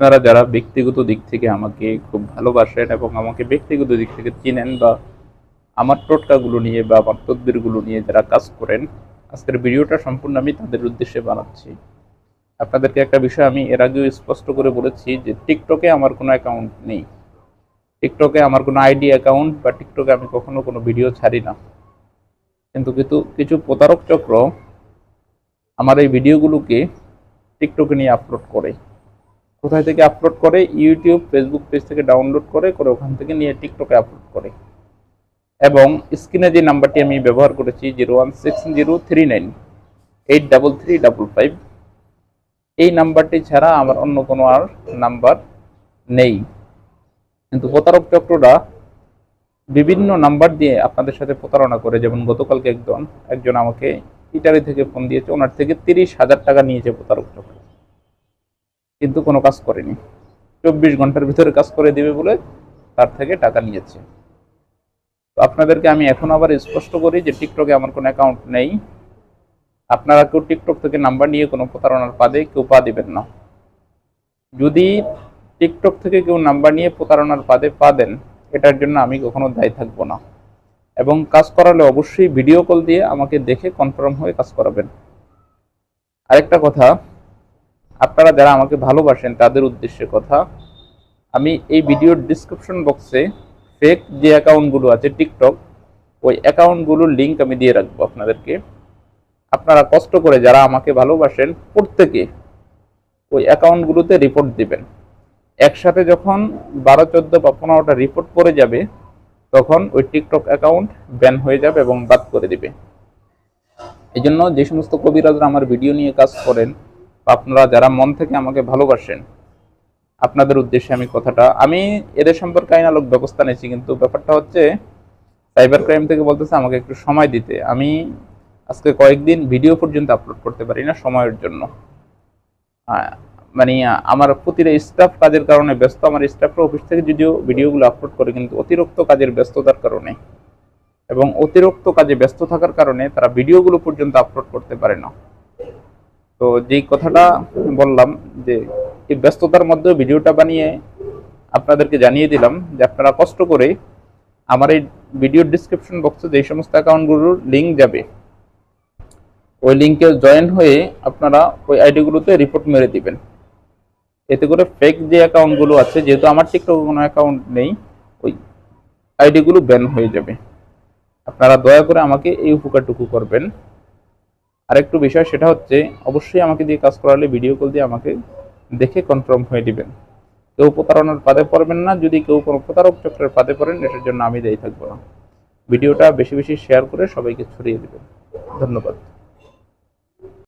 আপনারা যারা ব্যক্তিগত দিক থেকে আমাকে খুব ভালোবাসেন এবং আমাকে ব্যক্তিগত দিক থেকে চিনেন বা আমার টোটকাগুলো নিয়ে বা আমার তদবিরগুলো নিয়ে যারা কাজ করেন, আজকের ভিডিওটা সম্পূর্ণ আমি তাদের উদ্দেশ্যে বানাচ্ছি। আপনাদেরকে একটা বিষয় আমি এর আগেও স্পষ্ট করে বলেছি যে টিকটকে আমার কোনো অ্যাকাউন্ট নেই। টিকটকে আমার কোনো আইডি অ্যাকাউন্ট বা টিকটকে আমি কখনো কোনো ভিডিও ছাড়ি না। কিন্তু কিন্তু কিছু প্রতারক চক্র আমার এই ভিডিওগুলোকে টিকটকে নিয়ে আপলোড করে। কোথায় থেকে আপলোড করে ইউটিউব ফেসবুক পেজ থেকে ডাউনলোড করে করে ওখান থেকে নিয়ে টিকটকে আপলোড করে। এবং স্ক্রিনে যে নাম্বারটি আমি ব্যবহার করেছি, zero one six zero three nine, eight double three double five, এই নাম্বারটি ছাড়া আমার অন্য কোনো আর নাম্বার নেই। কিন্তু প্রতারক চক্ররা বিভিন্ন নাম্বার দিয়ে আপনাদের সাথে প্রতারণা করে, যেমন গতকালকে একজন একজন আমাকে ইটালি থেকে ফোন দিয়েছে, ওনার থেকে তিরিশ হাজার টাকা নিয়েছে প্রতারক চক্র। কিন্তু কোনো কাজ করেনি। চব্বিশ ঘণ্টার ভিতরে কাজ করে দিবে বলে তার থেকে টাকা নিয়েছে। তো আপনাদেরকে আমি এখন আবার স্পষ্ট করি যে টিকটকে আমার কোনো অ্যাকাউন্ট নেই। আপনারা কেউ টিকটক থেকে নাম্বার নিয়ে কোনো প্রতারণার পাদে কেউ পা দিবেন না। যদি টিকটক থেকে কেউ নাম্বার নিয়ে প্রতারণার পাদে পা দেন, এটার জন্য আমি কখনো দায়ী থাকব না। এবং কাজ করালে অবশ্যই ভিডিও কল দিয়ে আমাকে দেখে কনফার্ম হয়ে কাজ করাবেন। আরেকটা কথা আপনারা যারা আমাকে ভালোবাসেন, তাদের উদ্দেশ্যে কথা, আমি এই ভিডিওর ডিসক্রিপশন বক্সে ফেক যে অ্যাকাউন্টগুলো আছে টিকটক ওই অ্যাকাউন্টগুলোর লিঙ্ক আমি দিয়ে রাখব আপনাদেরকে। আপনারা কষ্ট করে যারা আমাকে ভালোবাসেন, প্রত্যেকে ওই অ্যাকাউন্টগুলোতে রিপোর্ট দিবেন। একসাথে যখন বারো, চোদ্দ বা পনেরোটা রিপোর্ট পড়ে যাবে, তখন ওই টিকটক অ্যাকাউন্ট ব্যান হয়ে যাবে এবং বাদ করে দিবে। এই জন্য যে সমস্ত কবিরাজরা আমার ভিডিও নিয়ে কাজ করেন আপনারা যারা মন থেকে আমাকে ভালোবাসেন, আপনাদের উদ্দেশ্যে আমি কথাটা, আমি এদের সম্পর্কে আইনালোক ব্যবস্থা নিয়েছি, কিন্তু ব্যাপারটা হচ্ছে সাইবার ক্রাইম থেকে বলতেছে আমাকে একটু সময় দিতে। আমি আজকে কয়েকদিন ভিডিও পর্যন্ত আপলোড করতে পারি না সময়ের জন্য। মানে আমার প্রতিটা স্টাফ কাজের কারণে ব্যস্ত, আমার স্টাফরা অফিস থেকে যদিও ভিডিওগুলো আপলোড করে, কিন্তু অতিরিক্ত কাজের ব্যস্ততার কারণে এবং অতিরিক্ত কাজে ব্যস্ত থাকার কারণে তারা ভিডিওগুলো পর্যন্ত আপলোড করতে পারে না। তো যেই কথাটা বললাম যে এই ব্যস্ততার মধ্যে ভিডিওটা বানিয়ে আপনাদেরকে জানিয়ে দিলাম যে আপনারা কষ্ট করে আমার এই ভিডিও ডিসক্রিপশন বক্সে যে সমস্ত অ্যাকাউন্টগুলোর লিঙ্ক যাবে, ওই লিঙ্কে জয়েন হয়ে আপনারা ওই আইডিগুলোতে রিপোর্ট মেরে দিবেন। এতে করে ফেক যে অ্যাকাউন্টগুলো আছে, যেহেতু আমার টিকটকে কোনো অ্যাকাউন্ট নেই, ওই আইডিগুলো ব্যান হয়ে যাবে। আপনারা দয়া করে আমাকে এই উপকারটুকু করবেন। আরেকটু বিষয় সেটা হচ্ছে, অবশ্যই আমাকে দিয়ে কাজ করালে ভিডিও কল দিয়ে আমাকে দেখে কনফার্ম হয়ে দিবেন কেউ প্রতারণার পাতে পড়বেন না, যদি কেউ কোনো প্রতারক চক্রের পাতে পড়েন, এটার জন্য আমি দায়ী থাকব না। ভিডিওটা বেশি বেশি শেয়ার করে সবাইকে ছড়িয়ে দেবেন। ধন্যবাদ।